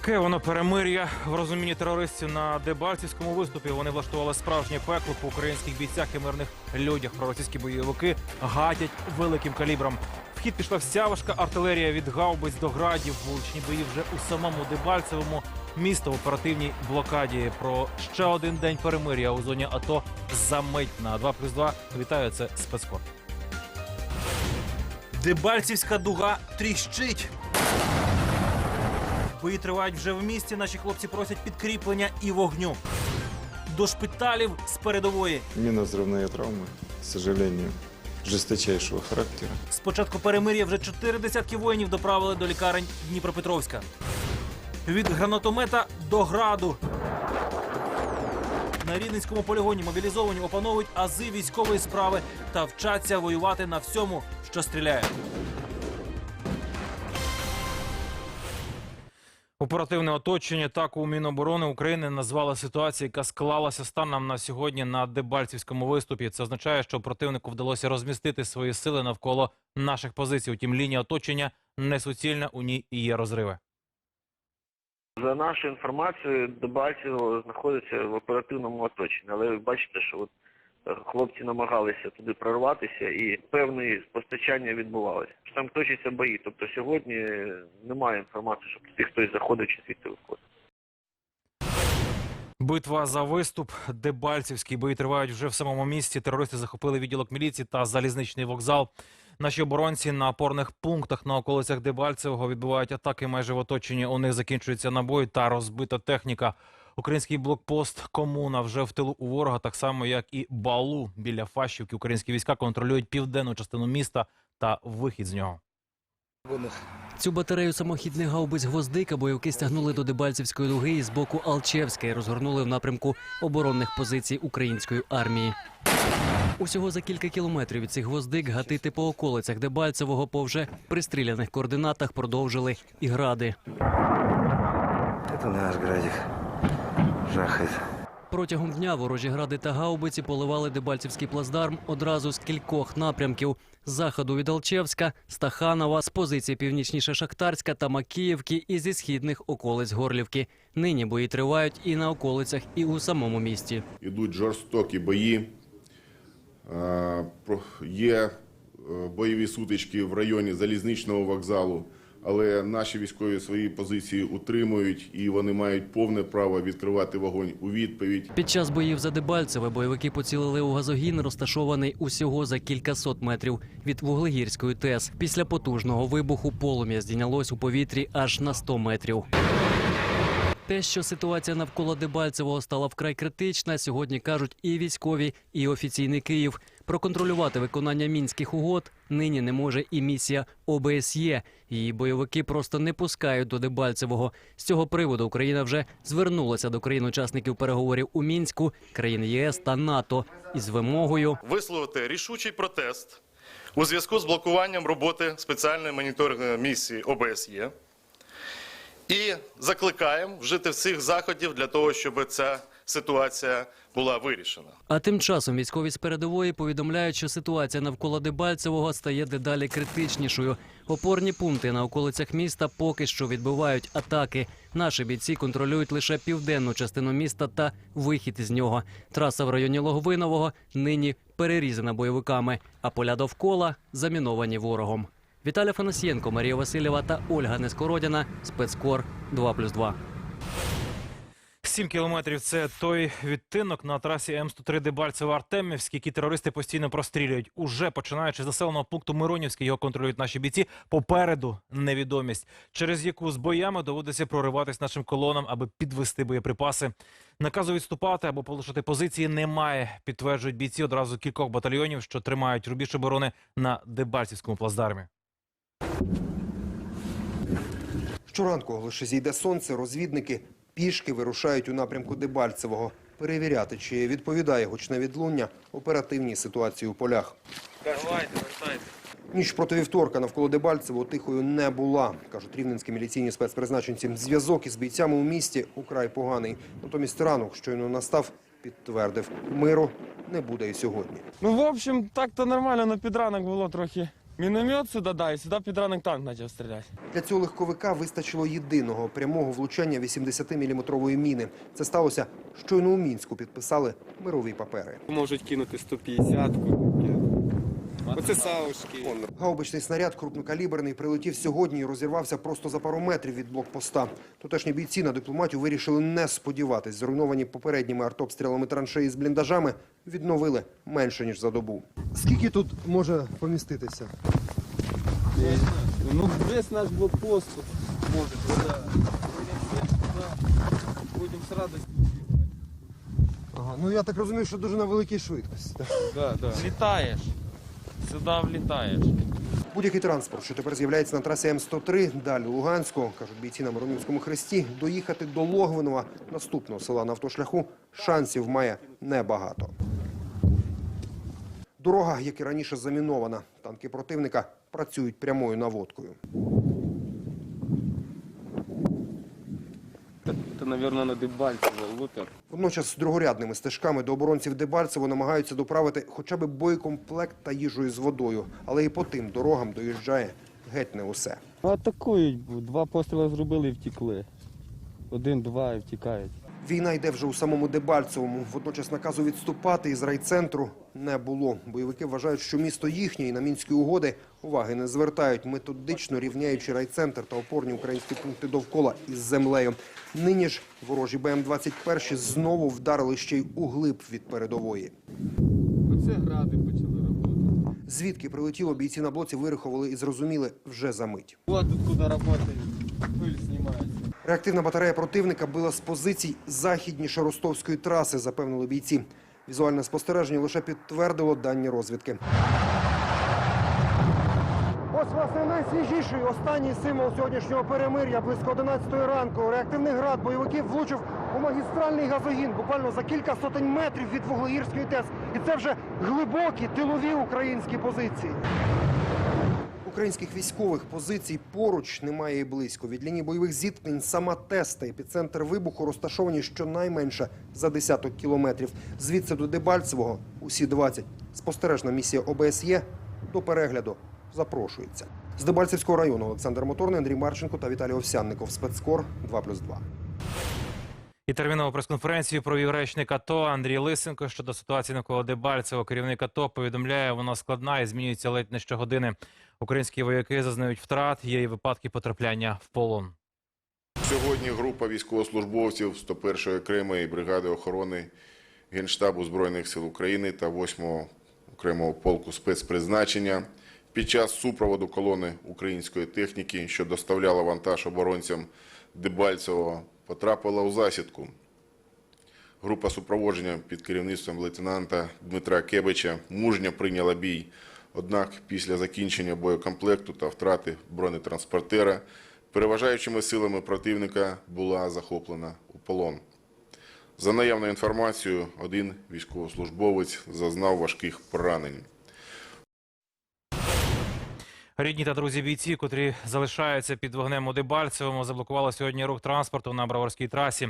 Таке воно перемир'я в розумінні терористів на Дебальцівському виступі. Вони влаштували справжнє пекло по українських бійцях і мирних людях. Проросійські бойовики гатять великим калібром. В хід пішла вся важка артилерія від гаубиць до градів. Вуличні бої вже у самому Дебальцевому. Місто в оперативній блокаді. Про ще один день перемир'я у зоні АТО за мить на 2 плюс 2. Вітаю, це спецкор. Дебальцівська дуга тріщить. Бої тривають вже в місті. Наші хлопці просять підкріплення і вогню. До шпиталів з передової. Минно-взрывные травмы, к сожалению, жесточайшего характера. З початку перемир'я вже чотири десятки воїнів доправили до лікарень Дніпропетровська. Від гранатомета до граду. На Рівненському полігоні мобілізовані опановують ази військової справи та вчаться воювати на всьому, що стріляє. Оперативне оточення так у Міноборони України назвали ситуацію, яка склалася станом на сьогодні на Дебальцівському виступі. Це означає, що противнику вдалося розмістити свої сили навколо наших позицій. Утім, лінія оточення несуцільна, у ній і є розриви. За нашою інформацією, Дебальцево знаходиться в оперативному оточенні. Але ви бачите, що от хлопці намагалися туди прорватися і певне постачання відбувалося. Там точаться бої. Тобто сьогодні немає інформації, що туди хтось заходив чи звідти виходив. Битва за виступ. Дебальцівські бої тривають вже в самому місті. Терористи захопили відділок міліції та залізничний вокзал. Наші оборонці на опорних пунктах на околицях Дебальцевого відбувають атаки майже в оточенні. У них закінчується набої та розбита техніка. Український блокпост Комуна вже в тилу у ворога, так само як і Балу біля Фащівки. Українські війська контролюють південну частину міста та вихід з нього. Цю батарею самохідних гаубиць гвоздика бойовики стягнули до Дебальцівської дуги і з боку Алчевська і розгорнули в напрямку оборонних позицій української армії. Усього за кілька кілометрів від цих гвоздик гатити по околицях Дебальцевого по вже пристріляних координатах продовжили і гради. Это наш градик. Жахает. Протягом дня ворожі гради та гаубиці поливали Дебальцівський плацдарм одразу з кількох напрямків: з заходу від Алчевська, Стаханова, з позиції північніше Шахтарська та Макіївки і зі східних околиць Горлівки. Нині бої тривають і на околицях, і у самому місті. Ідуть жорстокі бої. Е, про- Є е, бойові сутички в районі залізничного вокзалу, але наші військові свої позиції утримують і вони мають повне право відкривати вогонь у відповідь. Під час боїв за Дебальцеве бойовики поцілили у газогін, розташований усього за кількасот метрів від Вуглегірської ТЕС. Після потужного вибуху полум'я здійнялось у повітрі аж на 100 метрів. Те, що ситуація навколо Дебальцевого стала вкрай критична, сьогодні кажуть і військові, і офіційний Київ. Проконтролювати виконання мінських угод нині не може і місія ОБСЄ. Її бойовики просто не пускають до Дебальцевого. З цього приводу Україна вже звернулася до країн-учасників переговорів у мінську, країн ЄС та НАТО із вимогою висловити рішучий протест у зв'язку з блокуванням роботи спеціальної моніторингової місії ОБСЄ. І закликаємо вжити всіх заходів для того, щоб ця ситуація була вирішена. А тим часом військові з передової повідомляють, що ситуація навколо Дебальцевого стає дедалі критичнішою. Опорні пункти на околицях міста поки що відбивають атаки. Наші бійці контролюють лише південну частину міста та вихід із нього. Траса в районі Логвинового нині перерізана бойовиками, а поля довкола заміновані ворогом. Віталій Фанасієнко, Марія Васильєва та Ольга Нескородіна. Спецкор 2+,2. Сім кілометрів це той відтинок на трасі М103 Дебальцево Артемівський, який терористи постійно прострілюють. Уже починаючи з населеного пункту Миронівський, його контролюють наші бійці. Попереду невідомість, через яку з боями доводиться прориватись нашим колонам, аби підвести боєприпаси. Наказу відступати або полишити позиції немає. Підтверджують бійці одразу кількох батальйонів, що тримають рубіж оборони на Дебальцівському плацдармі. Щоранку, лише зійде сонце, розвідники пішки вирушають у напрямку Дебальцевого перевіряти, чи відповідає гучне відлуння оперативній ситуації у полях. Ніч проти вівторка навколо Дебальцево тихою не була, кажуть рівненські міліційні спецпризначенці. Зв'язок із бійцями у місті украй поганий. Натомість ранок, щойно настав, підтвердив, миру не буде і сьогодні. Ну, в общем, так-то нормально, але під ранок було трохи Міномет сюди, да, і сюди під ранок танк почав стріляти. Для цього легковика вистачило єдиного прямого влучання 80-мм міни. Це сталося щойно у Мінську підписали мирові папери. Можуть кинути 150-ку. Оце саушки. Гаубичний снаряд крупнокаліберний прилетів сьогодні і розірвався просто за пару метрів від блокпоста. Тутешні бійці на дипломатів вирішили не сподіватись. Зруйновані попередніми артобстрілами траншеї з бліндажами відновили менше ніж за добу. Скільки тут може поміститися? Ну, весь наш блокпост може. Да. Будемо з радістю. Ага, ну я так розумію, що дуже на великій швидкості. Да, да. Літаєш. Сюди влітаєш. Будь-який транспорт, що тепер з'являється на трасі М103, далі Луганську, кажуть бійці на Миронівському хресті, доїхати до Логвинова, наступного села на автошляху, шансів має небагато. Дорога, як і раніше, замінована. Танки противника працюють прямою наводкою. Мабуть, на Дебальцево лупер. Водночас другорядними стежками до оборонців Дебальцево намагаються доправити хоча б боєкомплект та їжу з водою. Але і по тим дорогам доїжджає геть не усе. Атакують, два постріли зробили і втікли. Один-два і втікають. Війна йде вже у самому Дебальцевому. Водночас наказу відступати із райцентру не було. Бойовики вважають, що місто їхнє і на мінські угоди уваги не звертають, методично рівняючи райцентр та опорні українські пункти довкола із землею. Нині ж ворожі БМ-21 знову вдарили ще й углиб від передової. Оце гради почали роботи. Звідки прилетіло, бійці на блоці вирахували і зрозуміли вже за мить. Вот тут куди працюють. Пиль знімається. Реактивна батарея противника била з позицій західніше ростовської траси, запевнили бійці. Візуальне спостереження лише підтвердило дані розвідки. Ось власне найсвіжіший останній символ сьогоднішнього перемир'я близько 11 ранку. Реактивний град бойовиків влучив у магістральний газогін буквально за кілька сотень метрів від Вуглеїрської ТЕС. І це вже глибокі тилові українські позиції. Українських військових позицій поруч немає і близько. Від лінії бойових зіткнень сама ТЕС та епіцентр вибуху розташовані щонайменше за десяток кілометрів. Звідси до Дебальцевого усі 20. Спостережна місія ОБСЄ до перегляду запрошується. З Дебальцевського району Олександр Моторний, Андрій Марченко та Віталій Овсянников. Спецкор 2+,2. І термінову прес-конференцію провів речник АТО Андрій Лисенко щодо ситуації навколо Дебальцево. Керівник АТО повідомляє, вона складна і змінюється ледь не щогодини. Українські вояки зазнають втрат, є і випадки потрапляння в полон. Сьогодні група військовослужбовців 101-ї окремої бригади охорони Генштабу Збройних сил України та 8-го окремого полку спецпризначення під час супроводу колони української техніки, що доставляла вантаж оборонцям Дебальцевого, потрапила у засідку. Група супроводження під керівництвом лейтенанта Дмитра Кебича мужньо прийняла бій. Однак після закінчення боєкомплекту та втрати бронетранспортера переважаючими силами противника була захоплена у полон. За наявною інформацією, один військовослужбовець зазнав важких поранень. Рідні та друзі бійці, котрі залишаються під вогнем у Дебальцевому, заблокували сьогодні рух транспорту на Броварській трасі.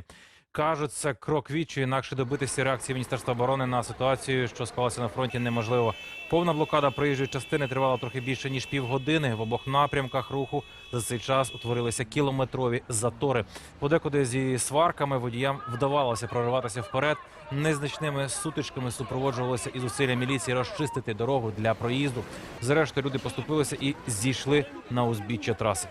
Кажуть, це крок відчу, інакше добитися реакції Міністерства оборони на ситуацію, що склалася на фронті, неможливо. Повна блокада проїжджої частини тривала трохи більше ніж півгодини. В обох напрямках руху за цей час утворилися кілометрові затори. Подекуди зі сварками водіям вдавалося прориватися вперед. Незначними сутичками супроводжувалося і зусилля міліції розчистити дорогу для проїзду. Зрештою, люди поступилися і зійшли на узбіччя траси.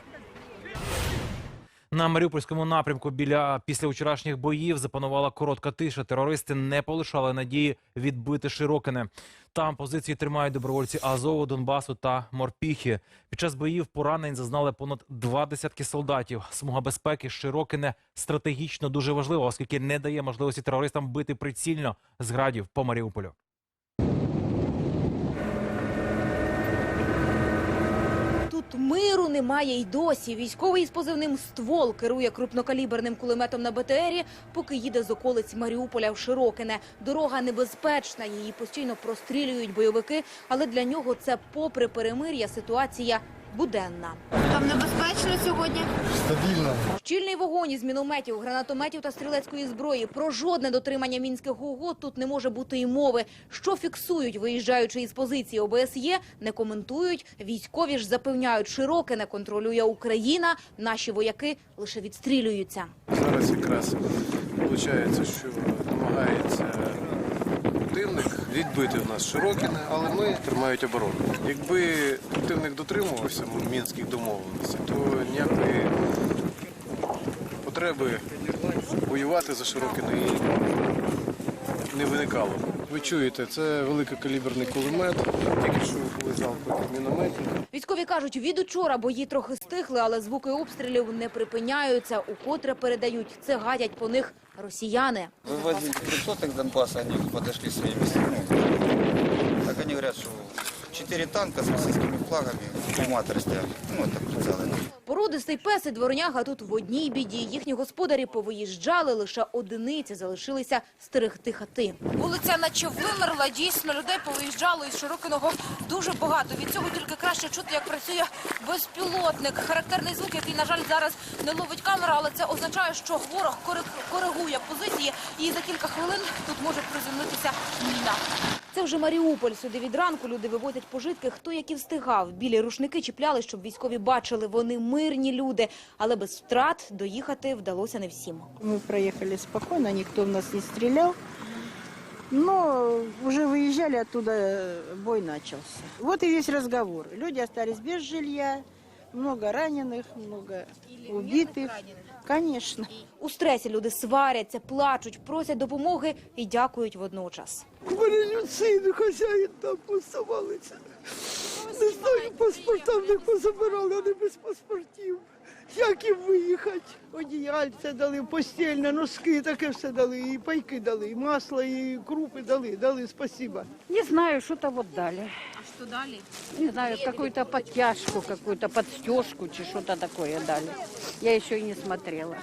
На Маріупольському напрямку біля після вчорашніх боїв запанувала коротка тиша. Терористи не полишали надії відбити Широкине. Там позиції тримають добровольці Азову, Донбасу та Морпіхи. Під час боїв поранень зазнали понад два десятки солдатів. Смуга безпеки Широкине стратегічно дуже важлива, оскільки не дає можливості терористам бити прицільно з градів по Маріуполю. Тут миру немає й досі. Військовий із позивним ствол керує крупнокаліберним кулеметом на БТРі, поки їде з околиць Маріуполя в Широкине. Дорога небезпечна, її постійно прострілюють бойовики, але для нього це, попри перемир'я, ситуація буденна. Там небезпечно сьогодні. Стабільно. Щільний вогонь із мінометів, гранатометів та стрілецької зброї. Про жодне дотримання мінських угод тут не може бути і мови. Що фіксують, виїжджаючи із позиції ОБСЄ, не коментують. Військові ж запевняють, широке не контролює Україна. Наші вояки лише відстрілюються. Зараз якраз виходить, що намагається противник відбити в нас Широкіне, але ми тримають оборону. Якби противник дотримувався мінських домовленостей, то ніякої потреби воювати за Широкіне і не виникало. Ви чуєте, це великокаліберний кулемет, тільки що були залпи мінометів. Військові кажуть, від учора бої трохи стихли, але звуки обстрілів не припиняються. Укотре передають, це гадять по них росіяни. Вывозили трехсотых Донбасса, они подошли своими силами. Так они говорят, что четыре танка с российскими флагами, куматор стоят. Ну, это прицелы. Породистий пес і дворняга тут в одній біді. Їхні господарі повиїжджали, лише одиниці залишилися стерегти хати. Вулиця наче вимерла, дійсно людей повиїжджало із Широкиного дуже багато. Від цього тільки краще чути, як працює безпілотник. Характерний звук, який, на жаль, зараз не ловить камера, але це означає, що ворог кориг- коригує позиції і за кілька хвилин тут може приземлитися міна. Це вже Маріуполь. Сюди від ранку люди вивозять пожитки, хто які встигав. Білі рушники чіпляли, щоб військові бачили. Вони мирні люди, але без втрат доїхати вдалося не всім. Мы проехали спокойно, никто в нас не стрелял. Но уже выезжали оттуда, э, бой начался. Вот и весь разговор. Люди остались без жилья, много раненых, много убитых. Конечно. У стресі люди сваряться, плачуть, просять допомоги і дякують водночас. У мене люцини хазяїн там поставалися. Не знаю, паспорта в них позабирали, вони без паспортів. Як їм виїхати? Одіяльце дали, постільне, носки, таке все дали, і пайки дали, і масло, і крупи дали, дали, спасибо. Не знаю, что-то вот дали. А що далі? Не знаю, какую-то подтяжку, какую-то подстежку, чи что-то такое дали. Я еще и не смотрела.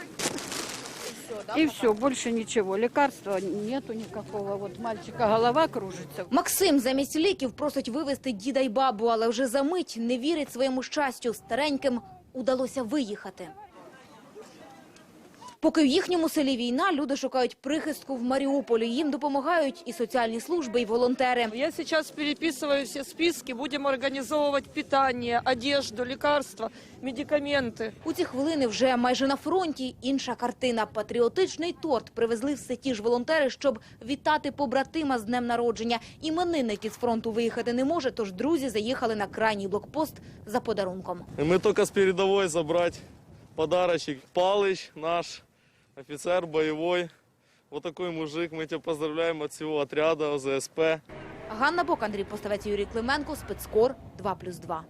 И все, больше ничего. Лекарства нету никакого. Вот мальчика голова кружится. Максим замість ліків просить вивезти діда й бабу, але вже за мить не вірить своєму щастю. Стареньким удалося виїхати. Поки в їхньому селі війна, люди шукають прихистку в Маріуполі. Їм допомагають і соціальні служби, і волонтери. Я сейчас переписываю все списки, будем организовывать питание, одежду, лекарства, медикаменты. У ці хвилини вже майже на фронті інша картина. Патріотичний торт привезли все ті ж волонтери, щоб вітати побратима з днем народження. Іменинник із фронту виїхати не може, тож друзі заїхали на крайній блокпост за подарунком. Мы только с передовой забрать подарочек. Палыч наш, офицер боевой. Вот такой мужик. Мы тебя поздравляем от всего отряда ОЗСП. Ганна Бок, Андрій Поставець, Юрій Клименко, спецкор 2+,2.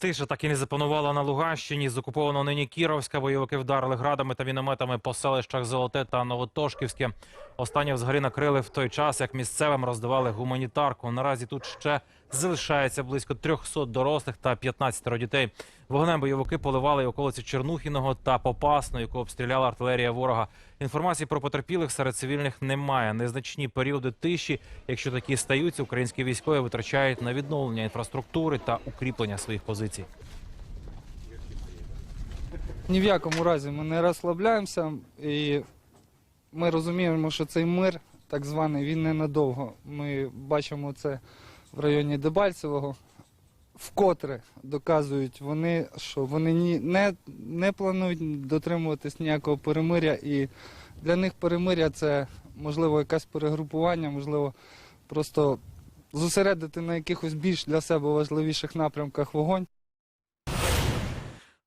Тиша так і не запанувала на Луганщині. З окупованого нині Кіровська бойовики вдарили градами та мінометами по селищах Золоте та Новотошківське. Останні взагалі накрили в той час, як місцевим роздавали гуманітарку. Наразі тут ще залишається близько 300 дорослих та 15 дітей. Вогнем бойовики поливали околиці Чернухіного та Попасну, яку обстріляла артилерія ворога. Інформації про потерпілих серед цивільних немає. Незначні періоди тиші, якщо такі стаються, українські військові витрачають на відновлення інфраструктури та укріплення своїх позицій. Ні в якому разі ми не розслабляємося і ми розуміємо, що цей мир, так званий, він ненадовго. Ми бачимо це в районі Дебальцевого. Вкотре доказують вони, що вони ні, не, не планують дотримуватись ніякого перемиря, і для них перемиря це можливо якесь перегрупування, можливо, просто зосередити на якихось більш для себе важливіших напрямках вогонь.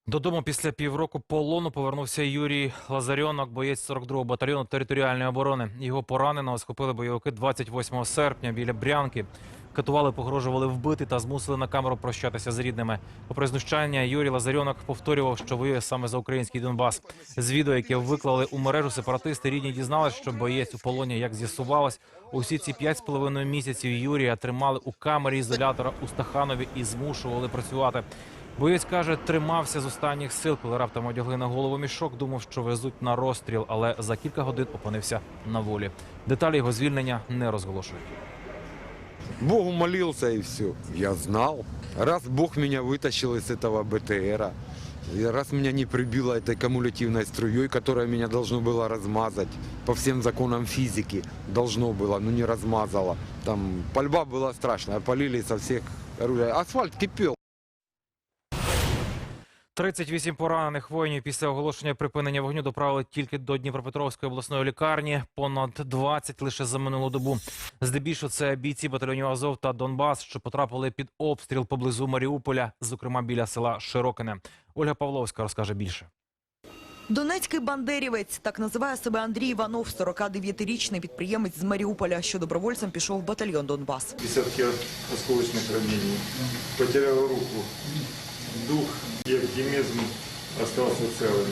Додому після півроку полону повернувся Юрій Лазарьонок, боєць 42-го батальйону територіальної оборони. Його пораненого схопили бойовики 28 серпня біля Брянки. Катували, погрожували вбити та змусили на камеру прощатися з рідними. Попри знущання, Юрій Лазарьонок повторював, що воює саме за український Донбас. З відео, яке виклали у мережу сепаратисти, рідні дізналися, що боєць у полоні, як з'ясувалось, усі ці п'ять з половиною місяців Юрія тримали у камері ізолятора у Стаханові і змушували працювати. Боєць каже, тримався з останніх сил, коли раптом одягли на голову мішок. Думав, що везуть на розстріл, але за кілька годин опинився на волі. Деталі його звільнення не розголошують. Богу молился и все. Я знал. Раз Бог меня вытащил из этого БТРа, и раз меня не прибило этой кумулятивной струей, которая меня должно было размазать по всем законам физики, должно было, но не размазало. Там пальба была страшная, полили со всех оружия. Асфальт кипел. 38 поранених воїнів після оголошення припинення вогню доправили тільки до Дніпропетровської обласної лікарні. Понад 20 лише за минулу добу. Здебільшого це бійці батальйонів Азов та Донбас, що потрапили під обстріл поблизу Маріуполя, зокрема біля села Широкине. Ольга Павловська розкаже більше. Донецький бандерівець, так називає себе Андрій Іванов, 49-річний підприємець з Маріуполя, що добровольцем пішов в батальйон Донбас. Десятки осколочных ранений. Потерял руку. Дух и оптимизм остался целым.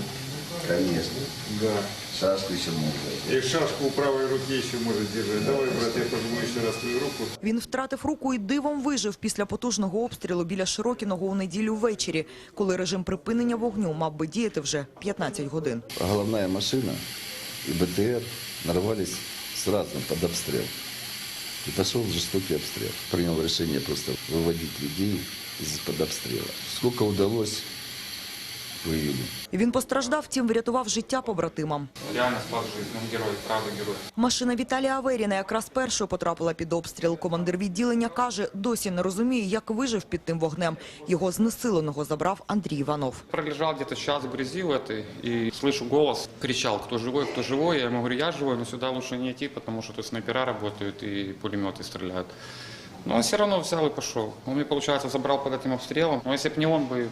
Конечно. Да. Шашку еще можно. И шашку у правой руки еще может держать. Давай, брат, я пожму еще раз твою руку. Він втратив руку і дивом вижив після потужного обстрілу біля Широкіного у неділю ввечері, коли режим припинення вогню мав би діяти вже 15 годин. Головная машина и БТР нарвались сразу под обстрел. И пошел жестокий обстрел. Принял решение просто выводить людей из-под обстрела. Сколько удалось, вывели. Він постраждав, втім врятував життя побратимам. Реально спас жизнь. Он герой, правда герой. Машина Віталія Аверіна якраз першою потрапила під обстріл. Командир відділення каже, досі не розуміє, як вижив під тим вогнем. Його знесиленого забрав Андрій Іванов. Пролежал где-то час в грязи в этой и слышу голос, кричал, кто живой, кто живой. Я ему говорю, я живой, но сюда лучше не идти, потому что тут снайпера работают и пулеметы стреляют. Но он все равно взял и пошел. Он мне, получается, забрал под этим обстрелом. Но если бы не он бы,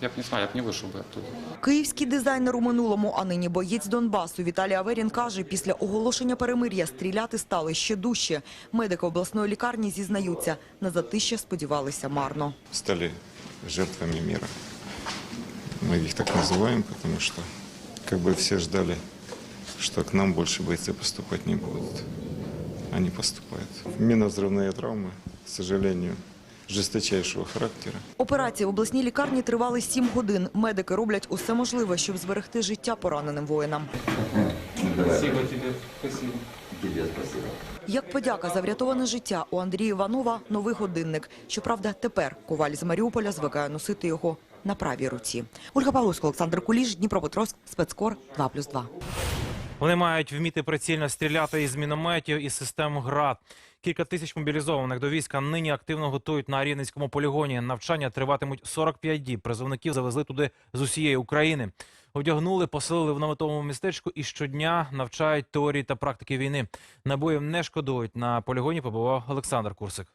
я бы не знаю, я бы не вышел бы оттуда. Київський дизайнер у минулому, а нині боєць Донбасу Віталій Аверін каже, після оголошення перемир'я стріляти стали ще дужче. Медики обласної лікарні зізнаються, на затища сподівалися марно. Стали жертвами мира. Мы их так называем, потому что как бы все ждали, что к нам больше бойцы поступать не будут. Они поступают. Минно-взрывные травмы, к сожалению, жесточайшего характера. Операції в обласній лікарні тривали сім годин. Медики роблять усе можливе, щоб зберегти життя пораненим воїнам. Спасибо тебе, спасибо. Тебе спасибо. Як подяка за врятоване життя у Андрія Іванова новий годинник. Щоправда, тепер коваль з Маріуполя звикає носити його на правій руці. Ольга Павловська, Олександр Куліш, Дніпропетровськ, спецкор 2+,2. Вони мають вміти прицільно стріляти із мінометів і систем ГРАД. Кілька тисяч мобілізованих до війська нині активно готують на Рівненському полігоні. Навчання триватимуть 45 діб. Призовників завезли туди з усієї України. Одягнули, поселили в наметовому містечку і щодня навчають теорії та практики війни. Набоїв не шкодують. На полігоні побував Олександр Курсик.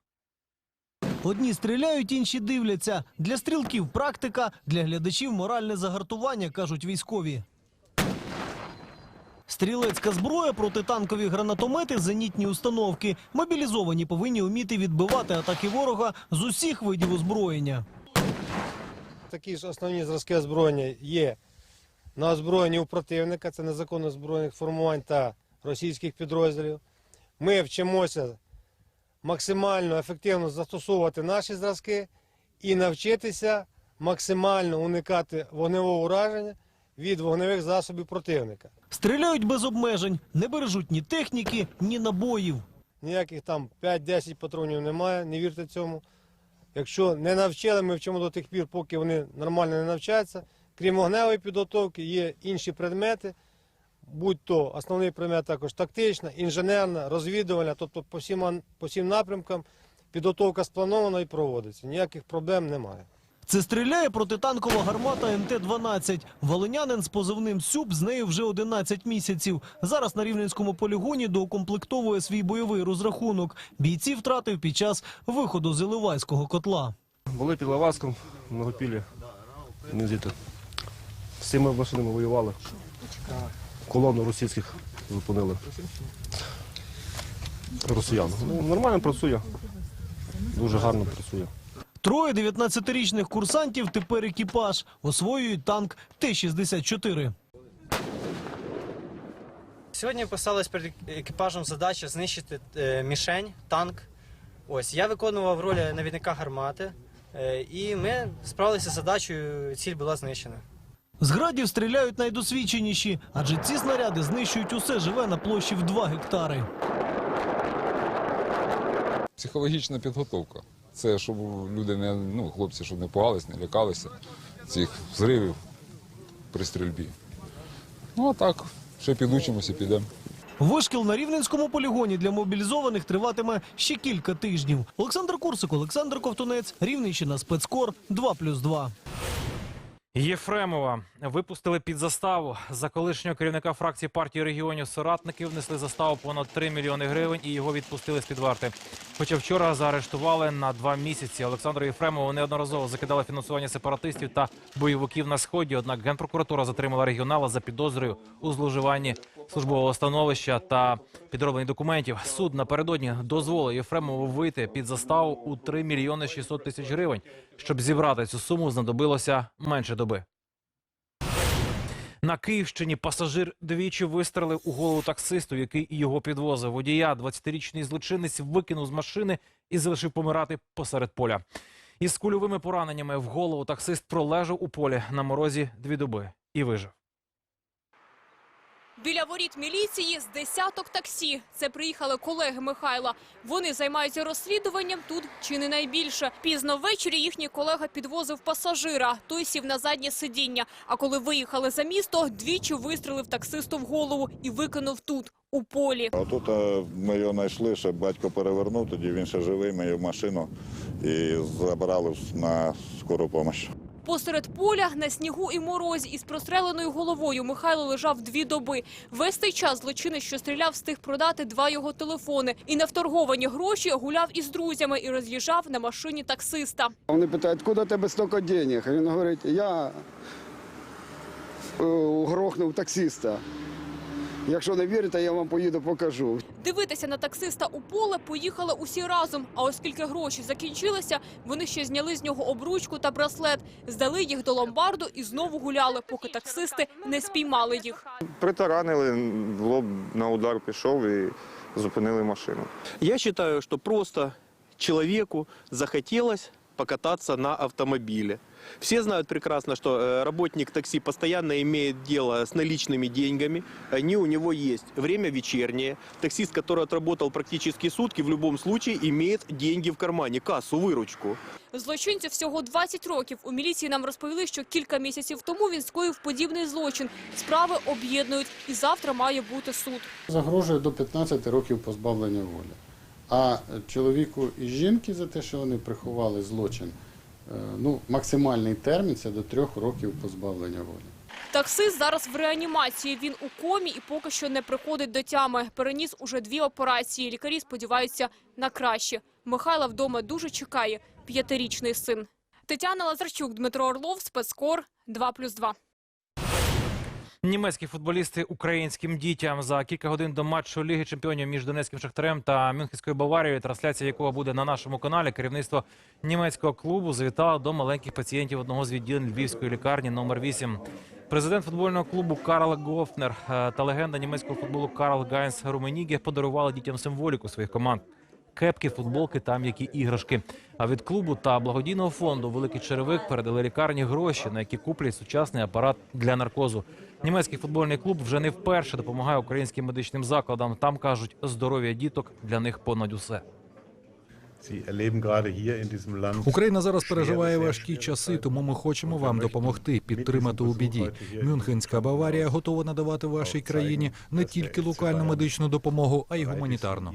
Одні стріляють, інші дивляться. Для стрілків практика, для глядачів моральне загартування, кажуть військові. Стрілецька зброя, протитанкові гранатомети, зенітні установки. Мобілізовані повинні вміти відбивати атаки ворога з усіх видів озброєння. Такі ж основні зразки озброєння є на озброєнні у противника, це незаконно збройних формувань та російських підрозділів. Ми вчимося максимально ефективно застосовувати наші зразки і навчитися максимально уникати вогневого ураження від вогневих засобів противника. Стріляють без обмежень, не бережуть ні техніки, ні набоїв. Ніяких там 5-10 патронів немає, не вірте цьому. Якщо не навчили, ми вчимо до тих пір, поки вони нормально не навчаться. Крім вогневої підготовки, є інші предмети, будь то основний предмет також тактична, інженерна, розвідувальна, тобто по всім, по всім напрямкам підготовка спланована і проводиться. Ніяких проблем немає. Це стріляє протитанкова гармата МТ-12. Волинянин з позивним «Сюб» з нею вже 11 місяців. Зараз на Рівненському полігоні доукомплектовує свій бойовий розрахунок. Бійці втратив під час виходу з Іловайського котла. Були під Лаваском, в Многопіллі. З цими машинами воювали. Колону російських зупинили. Росіян. Ну, нормально працює. Дуже гарно працює. Троє 19-річних курсантів тепер екіпаж. Освоюють танк Т-64. Сьогодні поставилась перед екіпажем задача знищити е, мішень, танк. Ось я виконував роль навідника гармати, е, і ми справилися з задачею. Ціль була знищена. З градів стріляють найдосвідченіші, адже ці снаряди знищують усе живе на площі в 2 гектари. Психологічна підготовка. Це щоб люди не ну, хлопці, щоб не пугались, не лякалися цих взривів при стрільбі. Ну а так, ще підучимося, підемо. Вишкіл на рівненському полігоні для мобілізованих триватиме ще кілька тижнів. Олександр Курсик, Олександр Ковтунець, Рівненщина, спецкор 2+,2. Єфремова випустили під заставу. За колишнього керівника фракції партії регіонів соратники внесли заставу понад 3 мільйони гривень і його відпустили з під варти. Хоча вчора заарештували на два місяці. Олександру Єфремову неодноразово закидали фінансування сепаратистів та бойовиків на сході. Однак генпрокуратура затримала регіонала за підозрою у зловживанні службового становища та підроблених документів. Суд напередодні дозволив Єфремову вийти під заставу у 3 мільйони 600 тисяч гривень. Щоб зібрати цю суму, знадобилося менше доби. На Київщині пасажир двічі вистрелив у голову таксисту, який його підвозив. Водія 20-річний злочинець викинув з машини і залишив помирати посеред поля. Із кульовими пораненнями в голову таксист пролежав у полі на морозі дві доби і вижив. Біля воріт міліції з десяток таксі. Це приїхали колеги Михайла. Вони займаються розслідуванням тут чи не найбільше. Пізно ввечері їхній колега підвозив пасажира. Той сів на заднє сидіння. А коли виїхали за місто, двічі вистрелив таксисту в голову і викинув тут, у полі. А тут е, ми його знайшли, ще батько перевернув, тоді він ще живий, ми його в машину і забрали на скору допомогу. Посеред поля на снігу і морозі із простреленою головою Михайло лежав дві доби. Весь цей час злочинець, що стріляв, встиг продати два його телефони. І на вторговані гроші гуляв із друзями і роз'їжджав на машині таксиста. Вони питають, куди тебе стільки грошей? Він говорить, я е, грохнув таксиста. Якщо не вірите, я вам поїду покажу. Дивитися на таксиста у поле поїхали усі разом. А оскільки гроші закінчилися, вони ще зняли з нього обручку та браслет, здали їх до ломбарду і знову гуляли, поки таксисти не спіймали їх. Притаранили, в лоб на удар пішов і зупинили машину. Я считаю, что просто человеку захотелось покататься на автомобиле. Все знают прекрасно, что э, работник такси постоянно имеет дело с наличными деньгами. Они у него есть. Время вечернее. Таксист, который отработал практически сутки, в любом случае имеет деньги в кармане, кассу, выручку. Злочинцю всього 20 років. У міліції нам розповіли, що кілька місяців тому він скоїв подібний злочин. Справи об'єднують, і завтра має бути суд. Загрожує до 15 років позбавлення волі. А чоловіку і жінки за те, що вони приховали злочин, е, ну, максимальний термін це до трьох років позбавлення волі. Таксист зараз в реанімації. Він у комі і поки що не приходить до тями. Переніс уже дві операції. Лікарі сподіваються на краще. Михайла вдома дуже чекає п'ятирічний син. Тетяна Лазарчук, Дмитро Орлов, спецкор 2+,2. Німецькі футболісти українським дітям за кілька годин до матчу Ліги Чемпіонів між Донецьким Шахтарем та Мюнхенською Баварією, трансляція якого буде на нашому каналі. Керівництво німецького клубу завітало до маленьких пацієнтів одного з відділень львівської лікарні номер 8 Президент футбольного клубу Карл Гофнер е, та легенда німецького футболу Карл Гайнс Руменіге подарували дітям символіку своїх команд. Кепки, футболки та м'які іграшки. А від клубу та благодійного фонду Великий черевик передали лікарні гроші, на які куплять сучасний апарат для наркозу. Німецький футбольний клуб вже не вперше допомагає українським медичним закладам. Там кажуть, здоров'я діток для них понад усе. Україна зараз переживає важкі часи, тому ми хочемо вам допомогти, підтримати у біді. Мюнхенська Баварія готова надавати вашій країні не тільки локальну медичну допомогу, а й гуманітарну.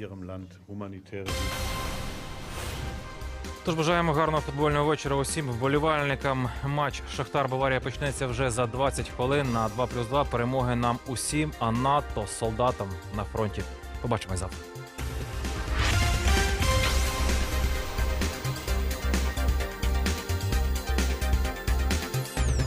Тож бажаємо гарного футбольного вечора усім вболівальникам. Матч Шахтар Баварія почнеться вже за 20 хвилин на 2+,2. Перемоги нам усім, а НАТО солдатам на фронті. Побачимось завтра.